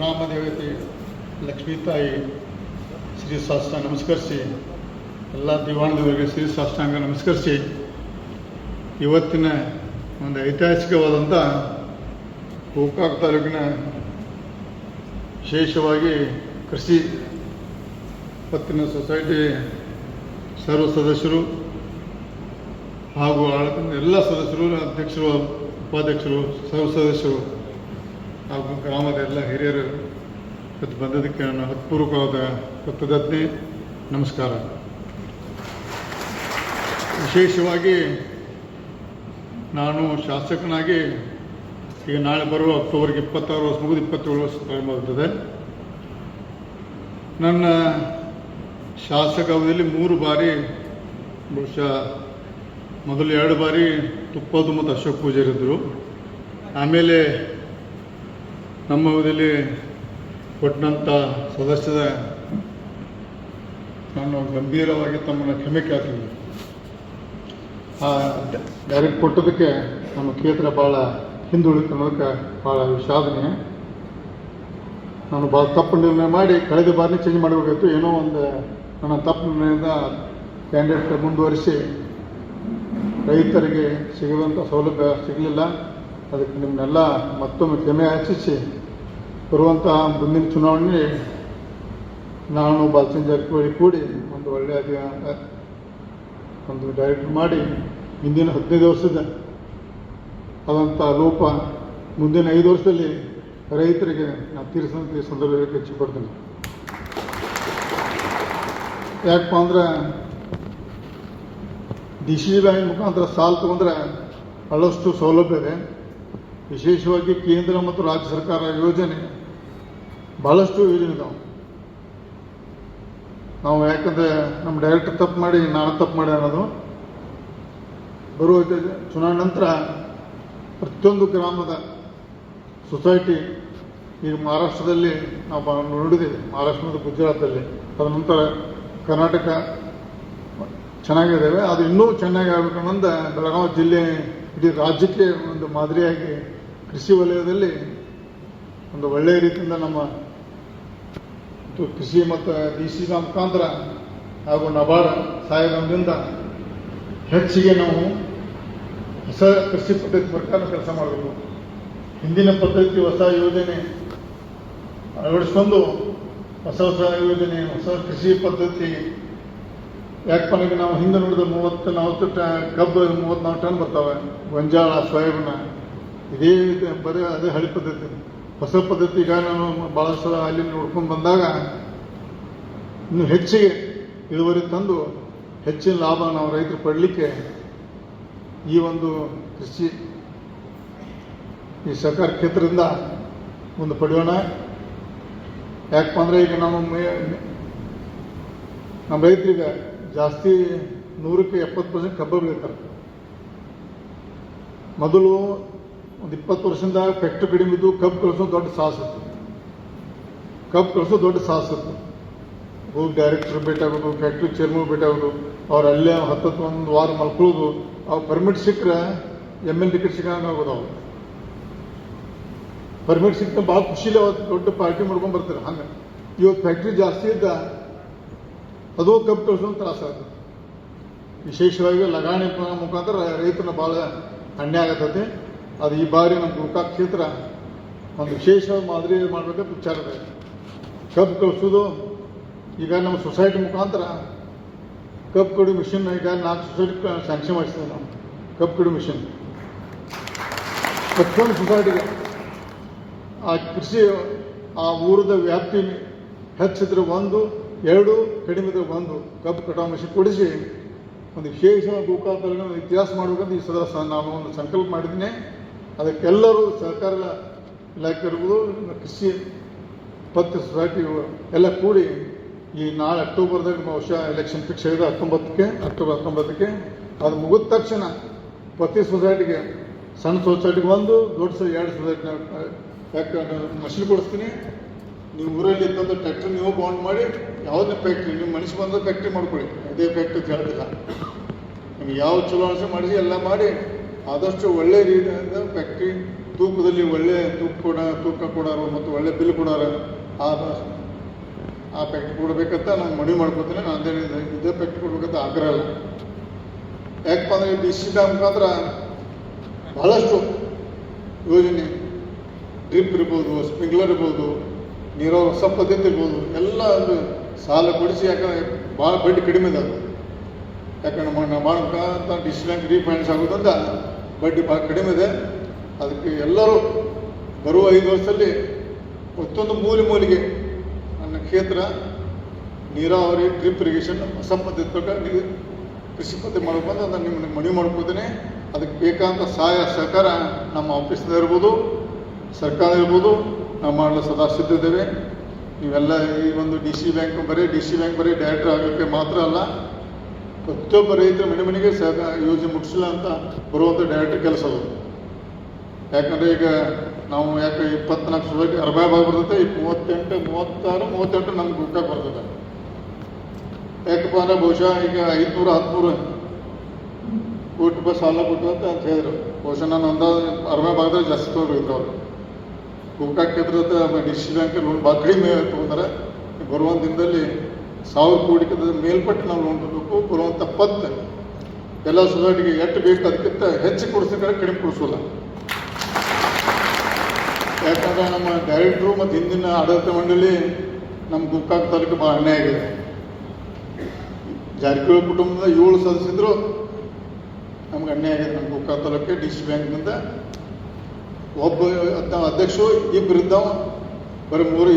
ಗ್ರಾಮ ದೇವತೆ ಲಕ್ಷ್ಮೀ ತಾಯಿ ಶ್ರೀ ಸಾಷ್ಟಾಂಗ ನಮಸ್ಕರಿಸಿ, ಎಲ್ಲ ದಿವಾಣದವರಿಗೆ ಶ್ರೀ ಸಾಷ್ಟಾಂಗ ನಮಸ್ಕರಿಸಿ, ಇವತ್ತಿನ ಒಂದು ಐತಿಹಾಸಿಕವಾದಂಥ ಗೋಕಾಕ್ ತಾಲೂಕಿನ ವಿಶೇಷವಾಗಿ ಕೃಷಿ ಪತ್ತಿನ ಸೊಸೈಟಿ ಸರ್ವ ಸದಸ್ಯರು ಹಾಗೂ ಆಡಳಿತದ ಎಲ್ಲ ಸದಸ್ಯರು, ಅಧ್ಯಕ್ಷರು, ಉಪಾಧ್ಯಕ್ಷರು, ಸರ್ವ ಸದಸ್ಯರು ಹಾಗೂ ಗ್ರಾಮದ ಎಲ್ಲ ಹಿರಿಯರು ಇವತ್ತು ಬಂದದಕ್ಕೆ ನನ್ನ ಹೃತ್ಪೂರ್ವಕವಾದ ಕೃತಜ್ಞತೆ, ನಮಸ್ಕಾರ. ವಿಶೇಷವಾಗಿ ನಾನು ಶಾಸಕನಾಗಿ ಈಗ ನಾಳೆ ಬರುವ ಅಕ್ಟೋಬರ್ಗೆ ಇಪ್ಪತ್ತಾರು ವರ್ಷ, ಮುಗಿದು ಇಪ್ಪತ್ತೇಳು ವರ್ಷ ಪ್ರಾರಂಭ ಆಗ್ತದೆ. ನನ್ನ ಶಾಸಕ ಅವಧಿಯಲ್ಲಿ ಮೂರು ಬಾರಿ, ಬಹುಶಃ ಮೊದಲು ಎರಡು ಬಾರಿ ತುಪ್ಪದು ಮತ್ತು ಅಶೋಕ್ ಪೂಜೆ ಇದ್ದರು. ಆಮೇಲೆ ನಮ್ಮ ಅವಧಿಯಲ್ಲಿ ಕೊಟ್ಟಂಥ ಸದಸ್ಯದ ನಾನು ಗಂಭೀರವಾಗಿ ತಮ್ಮನ್ನು ಕ್ಷಮೆ ಕೇಳ್ತೀನಿ ಆ ಡೈರೆಕ್ಟ್ ಕೊಟ್ಟದಕ್ಕೆ ನಮ್ಮ ಕ್ಷೇತ್ರ ಭಾಳ ಹಿಂದುಳಿತು ಅನ್ನೋದಕ್ಕೆ ಭಾಳ ವಿಷಾದನೆ. ನಾನು ಭಾಳ ತಪ್ಪು ನಿರ್ಣಯ ಮಾಡಿ ಕಳೆದ ಬಾರಿ ಚೇಂಜ್ ಮಾಡಬೇಕಾಗಿತ್ತು ಏನೋ ಒಂದು ನನ್ನ ತಪ್ಪು ನಿರ್ಣಯದಿಂದ ಕ್ಯಾಂಡಿಡೇಟ್ ಮುಂದುವರಿಸಿ ರೈತರಿಗೆ ಸಿಗುವಂಥ ಸೌಲಭ್ಯ ಸಿಗಲಿಲ್ಲ. ಅದಕ್ಕೆ ನಿಮ್ಮನ್ನೆಲ್ಲ ಮತ್ತೊಮ್ಮೆ ಕ್ಷಮೆ ಯಾಚಿಸಿ ಬರುವಂಥ ಮುಂದಿನ ಚುನಾವಣೆ ನಾನು ಬಾಲಚಂದ್ರ ಜಾರಕಿಹೊಳಿ ಕೂಡಿ ಒಂದು ಒಳ್ಳೆಯ ಒಂದು ಡೈರೆಕ್ಟ್ ಮಾಡಿ ಹಿಂದಿನ ಹದಿನೈದು ವರ್ಷದ ಆದಂಥ ಲೋಪ ಮುಂದಿನ ಐದು ವರ್ಷದಲ್ಲಿ ರೈತರಿಗೆ ನಾನು ತೀರಿಸುವಂಥ ಈ ಸಂದರ್ಭದಲ್ಲಿ ಹೆಚ್ಚು ಪಡ್ತೀನಿ ಯಾಕಪ್ಪ ಅಂದ್ರೆ ಡಿ ಸಿ ಬ್ಯಾಂಕ್ ಮುಖಾಂತರ ಸಾಲ ತಗೊಂಡ್ರೆ ಬಹಳಷ್ಟು ಸೌಲಭ್ಯ ಇದೆ. ವಿಶೇಷವಾಗಿ ಕೇಂದ್ರ ಮತ್ತು ರಾಜ್ಯ ಸರ್ಕಾರ ಯೋಜನೆ ಬಹಳಷ್ಟು ಯೋಜನೆಗಳು ನಾವು ಯಾಕಂದ್ರೆ ನಮ್ಮ ಡೈರೆಕ್ಟರ್ ತಪ್ಪು ಮಾಡಿ, ನಾನು ತಪ್ಪು ಮಾಡಿ ಅನ್ನೋದು ಬರುವ ಚುನಾವಣೆ ನಂತರ ಪ್ರತಿಯೊಂದು ಗ್ರಾಮದ ಸೊಸೈಟಿ ಈಗ ಮಹಾರಾಷ್ಟ್ರದಲ್ಲಿ ನಾವು ನೋಡಿದ್ದೀವಿ. ಮಹಾರಾಷ್ಟ್ರ ಮತ್ತು ಗುಜರಾತಲ್ಲಿ. ಅದ ನಂತರ ಕರ್ನಾಟಕ ಚೆನ್ನಾಗಿದ್ದಾವೆ. ಅದು ಇನ್ನೂ ಚೆನ್ನಾಗಿ ಆಗ್ಬೇಕನ್ನೊಂದ ಬೆಳಗಾವಿ ಜಿಲ್ಲೆ ಇಡೀ ರಾಜ್ಯಕ್ಕೆ ಒಂದು ಮಾದರಿಯಾಗಿ ಕೃಷಿ ವಲಯದಲ್ಲಿ ಒಂದು ಒಳ್ಳೆಯ ರೀತಿಯಿಂದ ನಮ್ಮ ಕೃಷಿ ಮತ್ತು ಡಿ ಸಿ ಮುಖಾಂತರ ಹಾಗೂ ನಬಾರ್ಡ್ ಸಹಾಯದಿಂದ ಹೆಚ್ಚಿಗೆ ನಾವು ಹೊಸ ಕೃಷಿ ಪದ್ಧತಿ ಪ್ರಕಾರ ಕೆಲಸ ಮಾಡಬೇಕು. ಹಿಂದಿನ ಪದ್ಧತಿ ಹೊಸ ಯೋಜನೆ ಅಳವಡಿಸ್ಕೊಂಡು ಹೊಸ ಹೊಸ ಯೋಜನೆ, ಹೊಸ ಕೃಷಿ ಪದ್ಧತಿ ಯಾಕಪ್ಪ ನಾವು ಹಿಂದೆ ನೋಡಿದ ಮೂವತ್ತು, ನಲವತ್ತು ಟ, ಕಬ್ಬು ಮೂವತ್ತ್ನಾಲ್ಕು ಟನ್ ಬರ್ತಾವೆ. ಗೊಂಜಾಳ, ಸೋಯಾಬೀನ, ಇದೇ ಬರೀ ಅದೇ ಹಳಿ ಪದ್ಧತಿ. ಹೊಸ ಪದ್ಧತಿ ನಾನು ಭಾಳಷ್ಟು ಸಲ ಅಲ್ಲಿ ನೋಡ್ಕೊಂಡು ಬಂದಾಗ ಇನ್ನು ಹೆಚ್ಚಿಗೆ ಇಳುವರಿ ತಂದು ಹೆಚ್ಚಿನ ಲಾಭ ನಾವು ರೈತರು ಪಡಲಿಕ್ಕೆ ಈ ಒಂದು ಕೃಷಿ, ಈ ಸರ್ಕಾರ ಕ್ಷೇತ್ರದಿಂದ ಒಂದು ಪಡೆಯೋಣ. ಯಾಕಪ್ಪ ಅಂದ್ರೆ ಈಗ ನಮ್ಮ ನಮ್ಮ ರೈತರಿಗೆ ಜಾಸ್ತಿ ನೂರಕ್ಕೆ ಎಪ್ಪತ್ತು ಪರ್ಸೆಂಟ್ ಕಬ್ಬು ಬೆಳೀತಾರೆ. ಮೊದಲು ಒಂದು ಇಪ್ಪತ್ತು ವರ್ಷದಿಂದ ಫ್ಯಾಕ್ಟ್ರಿ ಕಡಿಮೆ ಇದ್ದು ಕಬ್ಬು ಕಳಿಸೋದು ದೊಡ್ಡ ಸಾಹಸಿತ್ತು ಕಬ್ಬು ಕಳಿಸೋದು ದೊಡ್ಡ ಸಾಹಸಿತ್ತು ಹೋಗಿ ಡೈರೆಕ್ಟರ್ ಭೇಟಿ ಆಗೋದು ಫ್ಯಾಕ್ಟ್ರಿ ಚೇರ್ಮನ್ ಭೇಟಿ ಆಗೋದು, ಅವ್ರು ಅಲ್ಲೇ ಹತ್ತತ್ತು ಒಂದು ವಾರ ಮಲ್ಕೊಳ್ಳೋದು ಅವ್ರು ಪರ್ಮಿಟ್ ಸಿಕ್ಕರೆ ಎಂ ಎಲ್ ಟಿಕೆಟ್ ಸಿಗಂಗೆ ಆಗೋದು ಅವ್ರು. ಪರ್ಮಿಟ್ ಸಿಕ್ಕ ಭಾಳ ಖುಷಿಲಿ ಅವತ್ತು ದೊಡ್ಡ ಪಾರ್ಟಿ ಮಾಡ್ಕೊಂಡು ಬರ್ತಾರೆ. ಹಂಗೆ ಇವತ್ತು ಫ್ಯಾಕ್ಟ್ರಿ ಜಾಸ್ತಿ ಇದ್ದ ಅದು ಕಬ್ಬು ಕಳಿಸೋದು ತ್ರಾಸ ಆಗ್ತದೆ ವಿಶೇಷವಾಗಿ ಲಗಾಣಿ ಮುಖಾಂತರ ರೈತನ ಭಾಳ ಹಣ್ಣೆ ಆಗತೈತಿ ಅದು ಈ ಬಾರಿ ನಮ್ಮ ಗುರುಕಾ ಕ್ಷೇತ್ರ ಒಂದು ವಿಶೇಷ ಮಾದರಿ ಮಾಡಬೇಕಂತ ವಿಚಾರ ಇದೆ. ಕಬ್ಬು ಕಳಿಸೋದು, ಈಗ ನಮ್ಮ ಸೊಸೈಟಿ ಮುಖಾಂತರ ಕಬ್ಬು ಕಡಿ ಮಿಷನ್ ಈಗ ನಾಲ್ಕು ಸೊಸೈಟಿ ಸ್ಯಾಂಕ್ಷನ್ ಮಾಡಿಸ್ತೇವೆ ನಾವು ಕಬ್ಬು ಕಡಿ ಮಿಷನ್ ಪ್ರತಿಯೊಂದು ಸೊಸೈಟಿಗೆ ಆ ಕೃಷಿ, ಆ ಊರದ ವ್ಯಾಪ್ತಿ ಹೆಚ್ಚಿದ್ರೆ ಒಂದು, ಎರಡು ಕಡಿಮೆ ಇದ್ರೆ ಒಂದು ಕಬ್ಬು ಕಟಾವು ಮಿಷನ್ ಕೊಡಿಸಿ ಒಂದು ವಿಶೇಷ ಒಂದು ಇತಿಹಾಸ ಮಾಡಬೇಕಂತ ಈ ಸದಾ ನಾವು ಒಂದು ಸಂಕಲ್ಪ ಮಾಡಿದ್ದೀನಿ. ಅದಕ್ಕೆಲ್ಲರೂ ಸಹಕಾರ ಇಲಾಖೆ ಇರ್ಬೋದು ಕೃಷಿ ಪತ್ರ ಸೊಸೈಟಿ ಎಲ್ಲ ಕೂಡಿ ಈ ನಾಳೆ ಅಕ್ಟೋಬರ್ದಾಗ ಬಹುಶಃ ಎಲೆಕ್ಷನ್ ಫಿಕ್ಸ್ ಆಗಿದೆ, ಹತ್ತೊಂಬತ್ತಕ್ಕೆ, ಅಕ್ಟೋಬರ್ ಹತ್ತೊಂಬತ್ತಕ್ಕೆ. ಅದು ಮುಗಿದ ತಕ್ಷಣ ಪ್ರತಿ ಸೊಸೈಟಿಗೆ ಸಣ್ಣ ಸೊಸೈಟಿಗೆ ಒಂದು, ದೊಡ್ಡ ಸೊ ಎರಡು ಸೊಸೈಟಿ ಯಾಕೆ ಮಷಿನ್ ಕೊಡಿಸ್ತೀನಿ. ನೀವು ಊರಲ್ಲಿ ಇದ್ದಂಥ ಟ್ಯಾಕ್ಟ್ರಿ ನೀವು ಬೌಂಡ್ ಮಾಡಿ, ಯಾವುದೇ ಫ್ಯಾಕ್ಟ್ರಿ ನೀವು ಮನುಷ್ಯ ಬಂದ ಫ್ಯಾಕ್ಟ್ರಿ ಮಾಡ್ಕೊಳ್ಳಿ. ಅದೇ ಫ್ಯಾಕ್ಟ್ರಿ ಅಂತ ನಿಮ್ಗೆ ಯಾವ ಚಲೋ ಅನಿಸಿ ಮಾಡಿಸಿ, ಎಲ್ಲ ಮಾಡಿ. ಆದಷ್ಟು ಒಳ್ಳೆ ರೀತಿಯಿಂದ ಫ್ಯಾಕ್ಟ್ರಿ ತೂಕದಲ್ಲಿ ಒಳ್ಳೆ ತೂಕ ಕೊಡ, ತೂಕ ಕೊಡೋರು ಮತ್ತು ಒಳ್ಳೆ ಬಿಲ್ ಕೊಡೋರು ಆ ಆ ಫ್ಯಾಕ್ಟ್ರಿ ಕೊಡಬೇಕಂತ ನಾನು ಮನವಿ ಮಾಡ್ಕೊತೀನಿ. ನಾನು ಇದೇ ಫ್ಯಾಕ್ಟ್ರಿ ಕೊಡಬೇಕಂತ ಆಗ್ರಹ ಇಲ್ಲ. ಯಾಕಪ್ಪ ಅಂದರೆ ಡಿ ಸಿ ಡ್ಯಾಮ್ ಮುಖಾಂತರ ಬಹಳಷ್ಟು ಯೋಜನೆ ಡ್ರಿಪ್ ಇರ್ಬೋದು ಸ್ಪ್ರಿಂಕ್ಲರ್ ಇರ್ಬೋದು, ನೀರಾವರಿ ಹೊಸ ಪದ್ಧತಿ ಇರ್ಬೋದು, ಎಲ್ಲ ಒಂದು ಸಾಲ ಕೊಡಿಸಿ, ಯಾಕಂದ್ರೆ ಭಾಳ ಬಡ್ಡಿ ಕಡಿಮೆ ಇದೆ ಅದು ಯಾಕಂದ್ರೆ ನಮ್ಮ ಅಂತ ಡಿ ಸಿ ಬ್ಯಾಂಕ್ ರೀಫೈನಾನ್ಸ್ ಆಗೋದ್ರಿಂದ ಬಡ್ಡಿ ಭಾಳ ಕಡಿಮೆ ಇದೆ. ಅದಕ್ಕೆ ಎಲ್ಲರೂ ಬರುವ ಐದು ವರ್ಷದಲ್ಲಿ ಮತ್ತೊಂದು ಮೂಲೆ ಮೂಲೆಗೆ ನನ್ನ ಕ್ಷೇತ್ರ, ನೀರಾವರಿ, ಡ್ರಿಪ್ ಇರಿಗೇಷನ್ ಪ್ರಕಾರ ನೀವು ಕೃಷಿ ಪದ್ಧತಿ ಮಾಡ್ಕೊಂಡು ಅದನ್ನು ನಿಮ್ಮನ್ನು ಮನವಿ ಮಾಡ್ಕೋತೀನಿ ಅದಕ್ಕೆ ಬೇಕಾದಂಥ ಸಹಾಯ, ಸಹಕಾರ ನಮ್ಮ ಆಫೀಸ್ನ ಇರ್ಬೋದು, ಸರ್ಕಾರ ಇರ್ಬೋದು, ನಾವು ಮಾಡಲು ಸದಾ ಸಿದ್ಧಿದ್ದೇವೆ ನೀವೆಲ್ಲ ಈ ಒಂದು ಡಿ ಸಿ ಬ್ಯಾಂಕ್ ಬರೀ, ಡಿ ಸಿ ಬ್ಯಾಂಕ್ ಬರೀ ಡೈರೆಕ್ಟರ್ ಆಗೋಕ್ಕೆ ಮಾತ್ರ ಅಲ್ಲ ಪ್ರತಿಯೊಬ್ಬ ರೈತರ ಮನೆ ಮನೆಗೆ ಸಹ ಯೋಜನೆ ಮುಟ್ಟಿಸಿಲ್ಲ ಅಂತ ಬರುವಂಥ ಡೈರೆಕ್ಟ್ ಕೆಲಸ ಅದು. ಯಾಕಂದರೆ ಈಗ ನಾವು ಯಾಕೆ ಇಪ್ಪತ್ನಾಲ್ಕು ಸೊಸೈಟಿ ಅರ್ಬಾಯ್ ಭಾಗ ಬರ್ತೈತೆ, ಈ ಮೂವತ್ತೆಂಟು, ಮೂವತ್ತಾರು, ಮೂವತ್ತೆಂಟು ನಮ್ಗೆ ಗುಟ್ಟಾಗಿ ಬರ್ತದೆ ಯಾಕಪ್ಪ ಅಂದ್ರೆ ಬಹುಶಃ ಈಗ ಐದುನೂರ, ಹದಿಮೂರು ಕೋಟಿ ರೂಪಾಯಿ ಸಾಲ ಕೊಟ್ಟು ಅಂತ ಅಂತ ಹೇಳಿದ್ರು. ಬಹುಶಃ ನಾನು ಅಂದಾಜು ಅರ್ಬಾಯ್ ಭಾಗದಲ್ಲಿ ಜಾಸ್ತಿ ತೊಗೊಂಡಿದ್ರು ಅವರು. ಕ್ಷೇತ್ರದ ಡಿ ಬ್ಯಾಂಕ್ ಲೋನ್ ಭಾಳ ಕಡಿಮೆ ತೊಗೊಂತಾರೆ ಬರುವಂಥ ದಿನದಲ್ಲಿ ಸಾವಿರ ಕೋಟಿಗೆ ಮೇಲ್ಪಟ್ಟು ನಾವು ಲೋನ್ ಕೊಡುವಂಥ ಬರುವಂಥ ಪದ್ ಎಲ್ಲ ಸೊಸೈಟಿಗೆ ಎಷ್ಟು ಬೇಕು ಅದಕ್ಕಿಂತ ಹೆಚ್ಚು ಕೊಡಿಸ್ಬೇಕಾದ್ರೆ ಕಡಿಮೆ ಕೊಡಿಸೋಲ್ಲ. ಯಾಕಂದ್ರೆ ನಮ್ಮ ಡೈರೆಕ್ಟ್ರು ಮತ್ತು ಹಿಂದಿನ ಆಡಳಿತ ಮಂಡಳಿ ನಮ್ಮ ಗುಕ್ಕಾಗ ತಾಲೂಕು ಭಾಳ ಅನ್ಯಾಯ ಆಗಿದೆ. ಜಾರಕಿಹೊಳಿ ಕುಟುಂಬದ ಏಳು ಸದಸ್ಯರು ನಮ್ಗೆ ಅನ್ಯಾಯ ಆಗಿದೆ ನಮ್ಮ ಗೋಕಾಕ್ ತಾಲೂಕಿಗೆ ಡಿ ಸಿ ಬ್ಯಾಂಕ್ನಿಂದ. ಒಬ್ಬ ಅಧ್ಯಕ್ಷರು ಇಬ್ಬರಿದ್ದಾವ ಬರೀ ಮೂರು